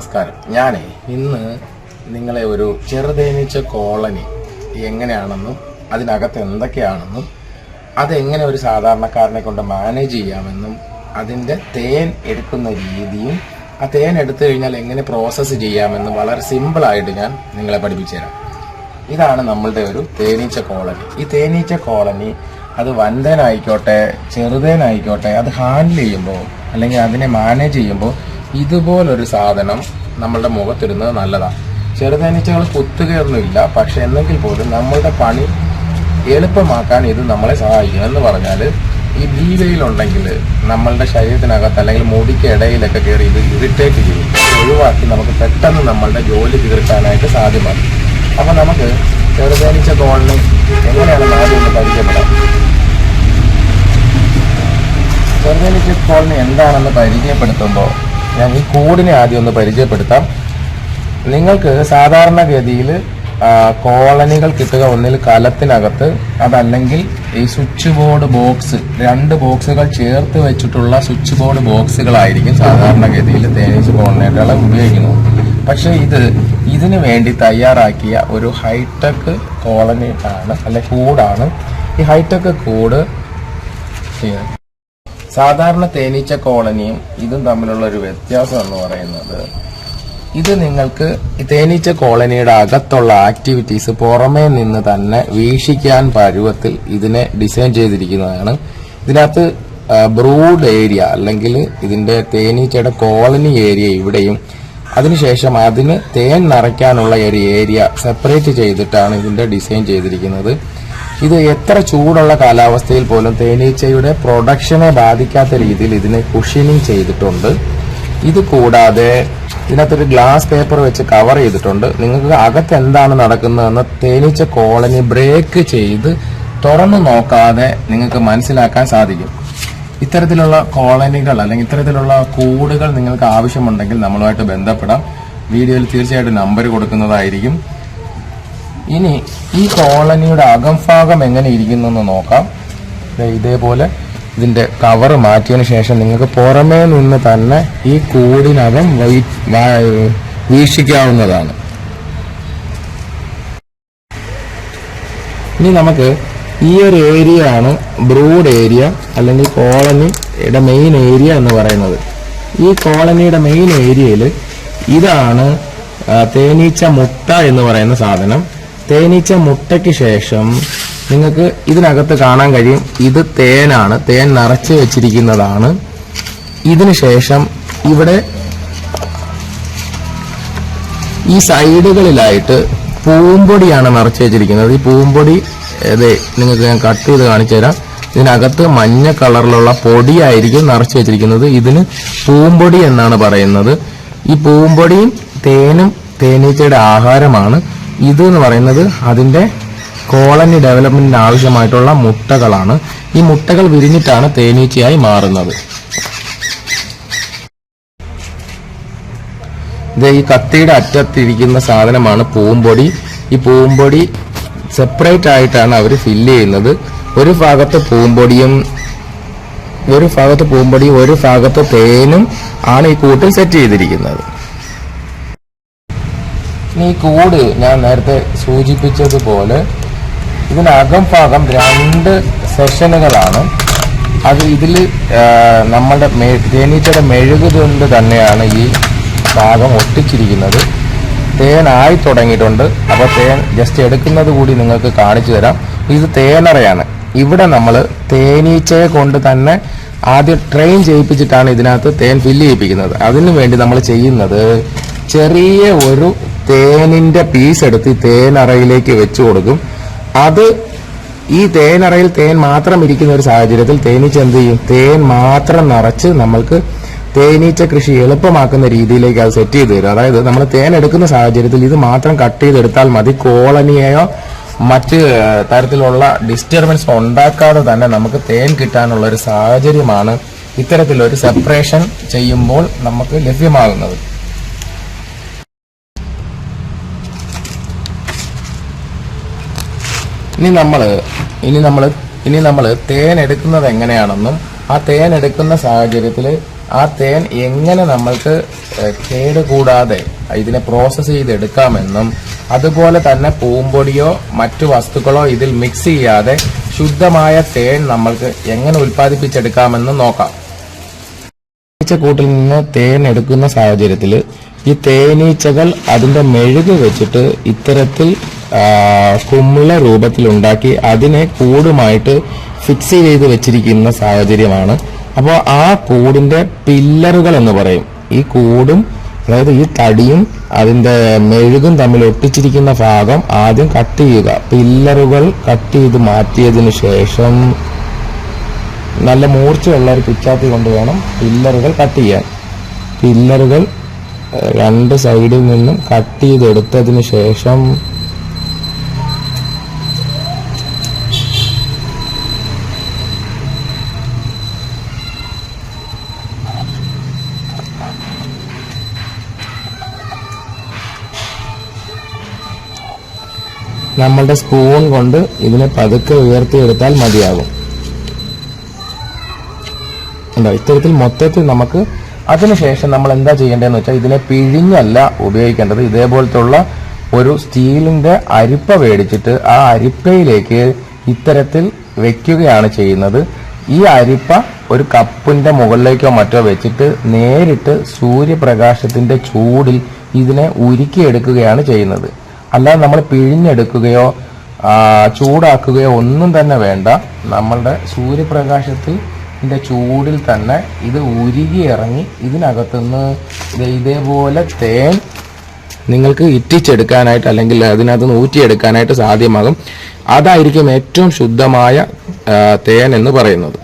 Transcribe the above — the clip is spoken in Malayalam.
നമസ്കാരം. ഞാനേ ഇന്ന് നിങ്ങളെ ഒരു ചെറുതേനീച്ച കോളനി എങ്ങനെയാണെന്നും അതിനകത്ത് എന്തൊക്കെയാണെന്നും അതെങ്ങനെ ഒരു സാധാരണക്കാരനെ കൊണ്ട് മാനേജ് ചെയ്യാമെന്നും അതിന്റെ തേൻ എടുക്കുന്ന രീതിയും ആ തേൻ എടുത്തു കഴിഞ്ഞാൽ എങ്ങനെ പ്രോസസ്സ് ചെയ്യാമെന്നും വളരെ സിമ്പിളായിട്ട് ഞാൻ നിങ്ങളെ പഠിപ്പിച്ചു തരാം. ഇതാണ് നമ്മളുടെ ഒരു തേനീച്ച കോളനി. ഈ തേനീച്ച കോളനി അത് വൻതേനായിക്കോട്ടെ ചെറുതേനായിക്കോട്ടെ അത് ഹാൻഡിൽ ചെയ്യുമ്പോൾ അല്ലെങ്കിൽ അതിനെ മാനേജ് ചെയ്യുമ്പോൾ ഇതുപോലൊരു സാധനം നമ്മളുടെ മുഖത്തിരുന്നത് നല്ലതാണ് ചെറുതേനീച്ചകൾ കുത്തുകയൊന്നുമില്ല പക്ഷെ എന്നെങ്കിൽ പോലും നമ്മളുടെ പണി എളുപ്പമാക്കാൻ ഇത് നമ്മളെ സഹായിക്കും എന്ന് പറഞ്ഞാൽ ഈ ബി നമ്മളുടെ ശരീരത്തിനകത്ത് അല്ലെങ്കിൽ മുടിക്ക് ഇടയിലൊക്കെ കയറി ഇത് ഇറിറ്റേറ്റ് ചെയ്യും. ഒഴിവാക്കി നമുക്ക് പെട്ടെന്ന് നമ്മളുടെ ജോലി തീർക്കാനായിട്ട് സാധ്യമാണ്. അപ്പോൾ നമുക്ക് ചെറുതേനീച്ച കോളിന് എങ്ങനെയാണ് ആദ്യം ഒന്ന് പരിചയപ്പെടാം? ചെറുതേനീച്ച കോളിന് എന്താണെന്ന് പരിചയപ്പെടുത്തുമ്പോൾ ഞാൻ ഈ കോഡിനെ ആദ്യം ഒന്ന് പരിചയപ്പെടുത്താം. നിങ്ങൾക്ക് സാധാരണഗതിയിൽ കോളനികൾ കിട്ടുക ഒന്നിൽ കലത്തിനകത്ത് അതല്ലെങ്കിൽ ഈ സ്വിച്ച് ബോർഡ് ബോക്സ് രണ്ട് ബോക്സുകൾ ചേർത്ത് വെച്ചിട്ടുള്ള സ്വിച്ച് ബോർഡ് ബോക്സുകളായിരിക്കും സാധാരണഗതിയിൽ തേനീസ് കോളനികളെ ഉപയോഗിക്കുന്നത്. പക്ഷേ ഇത് ഇതിനു വേണ്ടി തയ്യാറാക്കിയ ഒരു ഹൈടെക് കോളനി ആണ് അല്ലെ കൂടാണ് ഈ ഹൈടെക് കൂട് സാധാരണ തേനീച്ച കോളനിയും ഇതും തമ്മിലുള്ള ഒരു വ്യത്യാസം എന്ന് പറയുന്നത് ഇത് നിങ്ങൾക്ക് തേനീച്ച കോളനിയുടെ അകത്തുള്ള ആക്ടിവിറ്റീസ് പുറമേ നിന്ന് തന്നെ വീക്ഷിക്കാൻ പരുവത്തിൽ ഇതിനെ ഡിസൈൻ ചെയ്തിരിക്കുന്നതാണ്. ഇതിനകത്ത് ബ്രൂഡ് ഏരിയ അല്ലെങ്കിൽ ഇതിന്റെ തേനീച്ചയുടെ കോളനി ഏരിയ ഇവിടെയും അതിനുശേഷം അതിന് തേൻ നിറയ്ക്കാനുള്ള ഒരു ഏരിയ സെപ്പറേറ്റ് ചെയ്തിട്ടാണ് ഇതിന്റെ ഡിസൈൻ ചെയ്തിരിക്കുന്നത്. ഇത് എത്ര ചൂടുള്ള കാലാവസ്ഥയിൽ പോലും തേനീച്ചയുടെ പ്രൊഡക്ഷനെ ബാധിക്കാത്ത രീതിയിൽ ഇതിനെ കുഷനിങ് ചെയ്തിട്ടുണ്ട്. ഇത് കൂടാതെ ഇതിനകത്തൊരു ഗ്ലാസ് പേപ്പർ വെച്ച് കവർ ചെയ്തിട്ടുണ്ട്. നിങ്ങൾക്ക് അകത്ത് എന്താണ് നടക്കുന്നതെന്ന് തേനീച്ച കോളനി ബ്രേക്ക് ചെയ്ത് തുറന്നു നോക്കാതെ നിങ്ങൾക്ക് മനസ്സിലാക്കാൻ സാധിക്കും. ഇത്തരത്തിലുള്ള കോളനികൾ അല്ലെങ്കിൽ ഇത്തരത്തിലുള്ള കൂടുകൾ നിങ്ങൾക്ക് ആവശ്യമുണ്ടെങ്കിൽ നമ്മളുമായിട്ട് ബന്ധപ്പെടാം. വീഡിയോയിൽ തീർച്ചയായിട്ടും നമ്പർ കൊടുക്കുന്നതായിരിക്കും. ഇനി ഈ കോളനിയുടെ അകംഭാഗം എങ്ങനെ ഇരിക്കുന്നു എന്ന് നോക്കാം ഇതേപോലെ ഇതിന്റെ കവർ മാറ്റിയതിന് ശേഷം നിങ്ങൾക്ക് പുറമേ നിന്ന് തന്നെ ഈ കൂടിനകം വീക്ഷിക്കാവുന്നതാണ്. ഇനി നമുക്ക് ഈ ഒരു ഏരിയ ആണ് ബ്രൂഡ് ഏരിയ അല്ലെങ്കിൽ കോളനിയുടെ മെയിൻ ഏരിയ എന്ന് പറയുന്നത്. ഈ കോളനിയുടെ മെയിൻ ഏരിയയിൽ ഇതാണ് തേനീച്ച മുട്ട എന്ന് പറയുന്ന സാധനം. തേനീച്ച മുട്ടയ്ക്ക് ശേഷം നിങ്ങൾക്ക് ഇതിനകത്ത് കാണാൻ കഴിയും. ഇത് തേനാണ്. തേൻ നിറച്ച് വെച്ചിരിക്കുന്നതാണ്. ഇതിനു ശേഷം ഇവിടെ ഈ സൈഡുകളിലായിട്ട് പൂമ്പൊടിയാണ് നിറച്ച് വെച്ചിരിക്കുന്നത്. ഈ പൂമ്പൊടി അതെ നിങ്ങൾക്ക് ഞാൻ കട്ട് ചെയ്ത് കാണിച്ചു തരാം. ഇതിനകത്ത് മഞ്ഞ കളറിലുള്ള പൊടിയായിരിക്കും നിറച്ച് വെച്ചിരിക്കുന്നത്. ഇതിന് പൂമ്പൊടി എന്നാണ് പറയുന്നത്. ഈ പൂമ്പൊടിയും തേനും തേനീച്ചയുടെ ആഹാരമാണ്. ഇത് എന്ന് പറയുന്നത് അതിന്റെ കോളനി ഡെവലപ്മെന്റിന് ആവശ്യമായിട്ടുള്ള മുട്ടകളാണ്. ഈ മുട്ടകൾ വിരിഞ്ഞിട്ടാണ് തേനീച്ചയായി മാറുന്നത്. ഇത് ഈ കത്തിയുടെ അറ്റത്തിരിക്കുന്ന സാധനമാണ് പൂമ്പൊടി. ഈ പൂമ്പൊടി സെപ്പറേറ്റ് ആയിട്ടാണ് അവർ ഫില്ല് ചെയ്യുന്നത്. ഒരു ഭാഗത്ത് പൂമ്പൊടിയും ഒരു ഭാഗത്ത് പൂമ്പൊടിയും ഒരു ഭാഗത്ത് തേനും ആണ് ഈ കൂട്ടിൽ സെറ്റ് ചെയ്തിരിക്കുന്നത്. ഇനി ഈ കൂട്. ഞാൻ നേരത്തെ സൂചിപ്പിച്ചതുപോലെ ഇതിനകം ഭാഗം രണ്ട് സെഷനുകളാണ്. അത് ഇതിൽ നമ്മളുടെ മെ- തേനീച്ചയുടെ മെഴുകുകൊണ്ട് തന്നെയാണ് ഈ ഭാഗം ഒട്ടിച്ചിരിക്കുന്നത്. തേനായി തുടങ്ങിയിട്ടുണ്ട്. അപ്പോൾ തേൻ ജസ്റ്റ് എടുക്കുന്നത് കൂടി നിങ്ങൾക്ക് കാണിച്ചു തരാം. ഇത് തേനറയാണ്. ഇവിടെ നമ്മൾ തേനീച്ചയെ കൊണ്ട് തന്നെ ആദ്യം ട്രെയിൻ ചെയ്യിപ്പിച്ചിട്ടാണ് ഇതിനകത്ത് തേൻ ഫില്ല് ചെയ്യിപ്പിക്കുന്നത്. അതിനു വേണ്ടി നമ്മൾ ചെയ്യുന്നത് ചെറിയ ഒരു തേനിന്റെ പീസ് എടുത്ത് ഈ തേനറയിലേക്ക് വെച്ചു കൊടുക്കും. അത് ഈ തേനറയിൽ തേൻ മാത്രം ഇരിക്കുന്ന ഒരു സാഹചര്യത്തിൽ തേനീച്ച എന്ത് ചെയ്യും? തേൻ മാത്രം നിറച്ച് നമ്മൾക്ക് തേനീച്ച കൃഷി എളുപ്പമാക്കുന്ന രീതിയിലേക്ക് അത് സെറ്റ് ചെയ്ത് തരും. അതായത് നമ്മൾ തേൻ എടുക്കുന്ന സാഹചര്യത്തിൽ ഇത് മാത്രം കട്ട് ചെയ്തെടുത്താൽ മതി. കോളനിയെയോ മറ്റ് തരത്തിലുള്ള ഡിസ്റ്റർബൻസ് ഉണ്ടാക്കാതെ തന്നെ നമുക്ക് തേൻ കിട്ടാനുള്ള ഒരു സാഹചര്യമാണ് ഇത്തരത്തിലൊരു സെപ്പറേഷൻ ചെയ്യുമ്പോൾ നമുക്ക് ലഭ്യമാകുന്നത്. ഇനി നമ്മൾ ഇനി നമ്മൾ ഇനി നമ്മൾ തേൻ എടുക്കുന്നത് എങ്ങനെയാണെന്നും ആ തേൻ എടുക്കുന്ന സാഹചര്യത്തിൽ ആ തേൻ എങ്ങനെ നമ്മൾക്ക് കേടുകൂടാതെ ഇതിനെ പ്രോസസ്സ് ചെയ്തെടുക്കാമെന്നും അതുപോലെ തന്നെ പൂമ്പൊടിയോ മറ്റു വസ്തുക്കളോ ഇതിൽ മിക്സ് ചെയ്യാതെ ശുദ്ധമായ തേൻ നമ്മൾക്ക് എങ്ങനെ ഉൽപ്പാദിപ്പിച്ചെടുക്കാമെന്നും നോക്കാം. കൂട്ടിൽ നിന്ന് തേൻ എടുക്കുന്ന സാഹചര്യത്തിൽ ഈ തേനീച്ചകൾ അതിന്റെ മെഴുക് വെച്ചിട്ട് ഇത്തരത്തിൽ കുമിള രൂപത്തിലുണ്ടാക്കി അതിനെ കൂടുമായിട്ട് ഫിക്സ് ചെയ്ത് വെച്ചിരിക്കുന്ന സാഹചര്യമാണ്. അപ്പോൾ ആ കൂടിന്റെ പില്ലറുകൾ എന്ന് പറയും. ഈ കൂടും അതായത് ഈ തടിയും അതിന്റെ മെഴുകും തമ്മിൽ ഒട്ടിച്ചിരിക്കുന്ന ഭാഗം ആദ്യം കട്ട് ചെയ്യുക. പില്ലറുകൾ കട്ട് ചെയ്ത് മാറ്റിയതിന് ശേഷം നല്ല മൂർച്ചയുള്ള ഒരു പിച്ചാത്തി കൊണ്ട് വേണം പില്ലറുകൾ കട്ട് ചെയ്യാൻ. പില്ലറുകൾ രണ്ട് സൈഡിൽ നിന്നും കട്ട് ചെയ്തെടുത്തതിന് ശേഷം നമ്മളുടെ സ്പൂൺ കൊണ്ട് ഇതിനെ പതുക്കെ ഉയർത്തിയെടുത്താൽ മതിയാകും ഉണ്ടോ ഇത്തരത്തിൽ മൊത്തത്തിൽ നമുക്ക് അതിനുശേഷം നമ്മൾ എന്താ ചെയ്യേണ്ടതെന്ന് വെച്ചാൽ ഇതിനെ പിഴിഞ്ഞല്ല ഉപയോഗിക്കേണ്ടത്. ഇതേപോലത്തുള്ള ഒരു സ്റ്റീലിന്റെ അരിപ്പ മേടിച്ചിട്ട് ആ അരിപ്പയിലേക്ക് ഇത്തരത്തിൽ വെക്കുകയാണ് ചെയ്യുന്നത്. ഈ അരിപ്പ ഒരു കപ്പിന്റെ മുകളിലേക്കോ മറ്റോ വെച്ചിട്ട് നേരിട്ട് സൂര്യപ്രകാശത്തിന്റെ ചൂടിൽ ഇതിനെ ഉരുക്കിയെടുക്കുകയാണ് ചെയ്യുന്നത്. അല്ലാതെ നമ്മൾ പിഴിഞ്ഞെടുക്കുകയോ ചൂടാക്കുകയോ ഒന്നും തന്നെ വേണ്ട. നമ്മളുടെ സൂര്യപ്രകാശത്തിൽ ഇതിന്റെ ചൂടിൽ തന്നെ ഇത് ഉരുകി ഇറങ്ങി ഇതിനകത്തുനിന്ന് നിന്ന് ഇതേപോലെ തേൻ നിങ്ങൾക്ക് ഇറ്റിച്ചെടുക്കാനായിട്ട് അല്ലെങ്കിൽ അതിനകത്ത് നിന്ന് ഊറ്റിയെടുക്കാനായിട്ട് സാധ്യമാകും. അതായിരിക്കും ഏറ്റവും ശുദ്ധമായ തേൻ എന്ന് പറയുന്നത്.